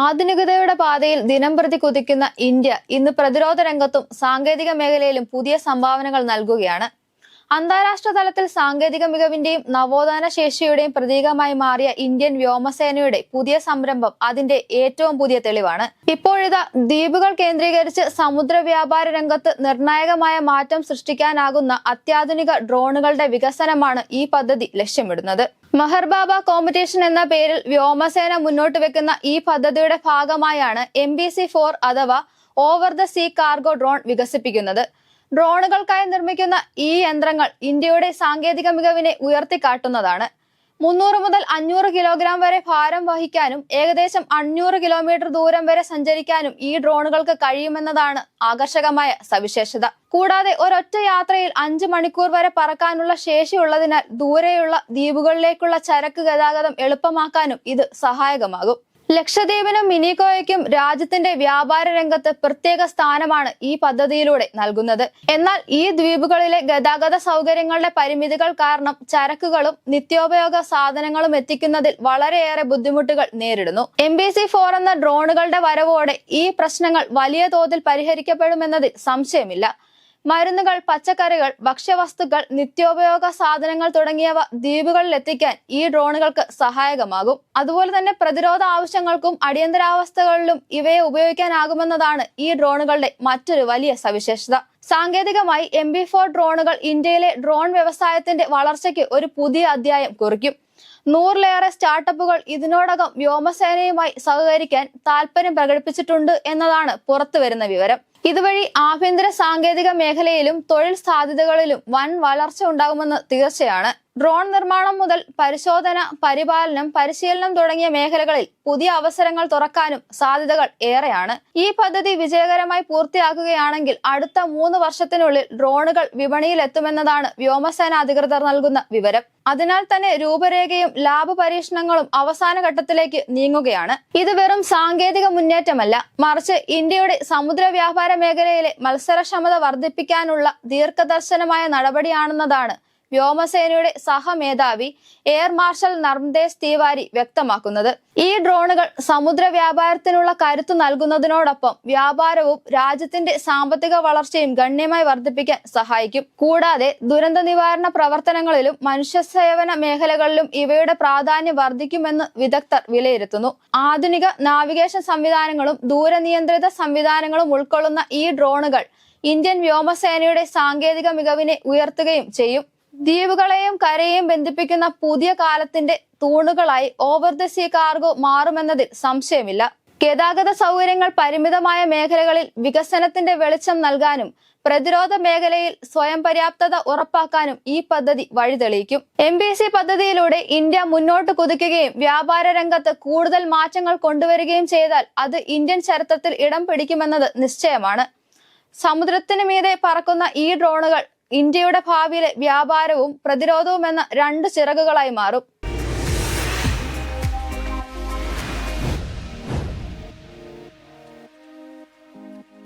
ആധുനികതയുടെ പാതയിൽ ദിനംപ്രതി കുതിക്കുന്ന ഇന്ത്യ ഇന്ന് പ്രതിരോധ രംഗത്തും സാങ്കേതിക മേഖലയിലും പുതിയ സംഭാവനകൾ നൽകുകയാണ്. അന്താരാഷ്ട്ര തലത്തിൽ സാങ്കേതിക മികവിന്റെയും നവോത്ഥാന ശേഷിയുടെയും പ്രതീകമായി മാറിയ ഇന്ത്യൻ വ്യോമസേനയുടെ പുതിയ സംരംഭം അതിന്റെ ഏറ്റവും പുതിയ തെളിവാണ്. ഇപ്പോഴിതാ ദ്വീപുകൾ കേന്ദ്രീകരിച്ച് സമുദ്ര വ്യാപാര രംഗത്ത് നിർണായകമായ മാറ്റം സൃഷ്ടിക്കാനാകുന്ന അത്യാധുനിക ഡ്രോണുകളുടെ വികസനമാണ് ഈ പദ്ധതി ലക്ഷ്യമിടുന്നത്. മെഹർബാബ കോമ്പറ്റീഷൻ എന്ന പേരിൽ വ്യോമസേന മുന്നോട്ട് വെക്കുന്ന ഈ പദ്ധതിയുടെ ഭാഗമായാണ് എം ബി സി ഫോർ അഥവാ over the sea cargo drone വികസിപ്പിക്കുന്നത്. ഡ്രോണുകൾക്കായി നിർമ്മിക്കുന്ന ഈ യന്ത്രങ്ങൾ ഇന്ത്യയുടെ സാങ്കേതിക മികവിനെ ഉയർത്തിക്കാട്ടുന്നതാണ്. മുന്നൂറ് മുതൽ അഞ്ഞൂറ് കിലോഗ്രാം വരെ ഭാരം വഹിക്കാനും ഏകദേശം അഞ്ഞൂറ് കിലോമീറ്റർ ദൂരം വരെ സഞ്ചരിക്കാനും ഈ ഡ്രോണുകൾക്ക് കഴിയുമെന്നതാണ് ആകർഷകമായ സവിശേഷത. കൂടാതെ ഒരൊറ്റ യാത്രയിൽ അഞ്ച് മണിക്കൂർ വരെ പറക്കാനുള്ള ശേഷിയുള്ളതിനാൽ ദൂരെയുള്ള ദ്വീപുകളിലേക്കുള്ള ചരക്ക് ഗതാഗതം എളുപ്പമാക്കാനും ഇത് സഹായകമാകും. ലക്ഷദ്വീപിനും മിനിക്കോയ്ക്കും രാജ്യത്തിന്റെ വ്യാപാര രംഗത്ത് പ്രത്യേക സ്ഥാനമാണ് ഈ പദ്ധതിയിലൂടെ നൽകുന്നത്. എന്നാൽ ഈ ദ്വീപുകളിലെ ഗതാഗത സൗകര്യങ്ങളുടെ പരിമിതികൾ കാരണം ചരക്കുകളും നിത്യോപയോഗ സാധനങ്ങളും എത്തിക്കുന്നതിൽ വളരെയേറെ ബുദ്ധിമുട്ടുകൾ നേരിടുന്നു. എം ബി സി ഫോർ എന്ന ഡ്രോണുകളുടെ വരവോടെ ഈ പ്രശ്നങ്ങൾ വലിയ തോതിൽ പരിഹരിക്കപ്പെടുമെന്നതിൽ സംശയമില്ല. മരുന്നുകൾ പച്ചക്കറികൾ ഭക്ഷ്യവസ്തുക്കൾ നിത്യോപയോഗ സാധനങ്ങൾ തുടങ്ങിയവ ദ്വീപുകളിൽ എത്തിക്കാൻ ഈ ഡ്രോണുകൾക്ക് സഹായകമാകും. അതുപോലെ തന്നെ പ്രതിരോധ ആവശ്യങ്ങൾക്കും അടിയന്തരാവസ്ഥകളിലും ഇവയെ ഉപയോഗിക്കാനാകുമെന്നതാണ് ഈ ഡ്രോണുകളുടെ മറ്റൊരു വലിയ സവിശേഷത. സാങ്കേതികമായി എം ഡ്രോണുകൾ ഇന്ത്യയിലെ ഡ്രോൺ വ്യവസായത്തിന്റെ വളർച്ചയ്ക്ക് ഒരു പുതിയ അധ്യായം കുറിക്കും. നൂറിലേറെ സ്റ്റാർട്ടപ്പുകൾ ഇതിനോടകം വ്യോമസേനയുമായി സഹകരിക്കാൻ താൽപര്യം പ്രകടിപ്പിച്ചിട്ടുണ്ട് എന്നതാണ് പുറത്തുവരുന്ന വിവരം. ഇതുവഴി ആഭ്യന്തര സാങ്കേതിക മേഖലയിലും തൊഴിൽ സാധ്യതകളിലും വൻ വളർച്ച ഉണ്ടാകുമെന്ന് തീർച്ചയാണ്. ഡ്രോൺ നിർമ്മാണം മുതൽ പരിശോധന പരിപാലനം പരിശീലനം തുടങ്ങിയ മേഖലകളിൽ പുതിയ അവസരങ്ങൾ തുറക്കാനും സാധ്യതകൾ ഏറെയാണ്. ഈ പദ്ധതി വിജയകരമായി പൂർത്തിയാക്കുകയാണെങ്കിൽ അടുത്ത മൂന്ന് വർഷത്തിനുള്ളിൽ ഡ്രോണുകൾ വിപണിയിൽ എത്തുമെന്നതാണ് വ്യോമസേന അധികൃതർ നൽകുന്ന വിവരം. അതിനാൽ തന്നെ രൂപരേഖയും ലാഭ പരീക്ഷണങ്ങളും അവസാന ഘട്ടത്തിലേക്ക് നീങ്ങുകയാണ്. ഇത് വെറും സാങ്കേതിക മുന്നേറ്റമല്ല. മറിച്ച് ഇന്ത്യയുടെ സമുദ്ര വ്യാപാര മേഖലയിലെ മത്സരക്ഷമത വർദ്ധിപ്പിക്കാനുള്ള ദീർഘദർശനമായ നടപടിയാണെന്നതാണ് വ്യോമസേനയുടെ സഹമേധാവി എയർ മാർഷൽ നർമദേശ് തിവാരി വ്യക്തമാക്കുന്നത്. ഈ ഡ്രോണുകൾ സമുദ്ര വ്യാപാരത്തിനുള്ള കരുത്തു നൽകുന്നതിനോടൊപ്പം വ്യാപാരവും രാജ്യത്തിന്റെ സാമ്പത്തിക വളർച്ചയും ഗണ്യമായി വർദ്ധിപ്പിക്കാൻ സഹായിക്കും. കൂടാതെ ദുരന്ത നിവാരണ പ്രവർത്തനങ്ങളിലും മനുഷ്യ സേവന മേഖലകളിലും ഇവയുടെ പ്രാധാന്യം വർദ്ധിക്കുമെന്ന് വിദഗ്ധർ വിലയിരുത്തുന്നു. ആധുനിക നാവിഗേഷൻ സംവിധാനങ്ങളും ദൂരനിയന്ത്രിത സംവിധാനങ്ങളും ഉൾക്കൊള്ളുന്ന ഈ ഡ്രോണുകൾ ഇന്ത്യൻ വ്യോമസേനയുടെ സാങ്കേതിക മികവിനെ ഉയർത്തുകയും ചെയ്യും. ദ്വീപുകളെയും കരയെയും ബന്ധിപ്പിക്കുന്ന പുതിയ കാലത്തിന്റെ തൂണുകളായി ഓവർ ദ സീ കാർഗോ മാറുമെന്നതിൽ സംശയമില്ല. ഗതാഗത സൗകര്യങ്ങൾ പരിമിതമായ മേഖലകളിൽ വികസനത്തിന്റെ വെളിച്ചം നൽകാനും പ്രതിരോധ മേഖലയിൽ സ്വയം പര്യാപ്തത ഉറപ്പാക്കാനും ഈ പദ്ധതി വഴിതെളിയിക്കും. എം ബി സി പദ്ധതിയിലൂടെ ഇന്ത്യ മുന്നോട്ട് കുതിക്കുകയും വ്യാപാര രംഗത്ത് കൂടുതൽ മാറ്റങ്ങൾ കൊണ്ടുവരികയും ചെയ്താൽ അത് ഇന്ത്യൻ ചരിത്രത്തിൽ ഇടം പിടിക്കുമെന്നത് നിശ്ചയമാണ്. സമുദ്രത്തിന് മീതെ പറക്കുന്ന ഈ ഡ്രോണുകൾ ഇന്ത്യയുടെ ഭാവിയിലെ വ്യാപാരവും പ്രതിരോധവും എന്ന രണ്ട് ചിറകുകളായി മാറും.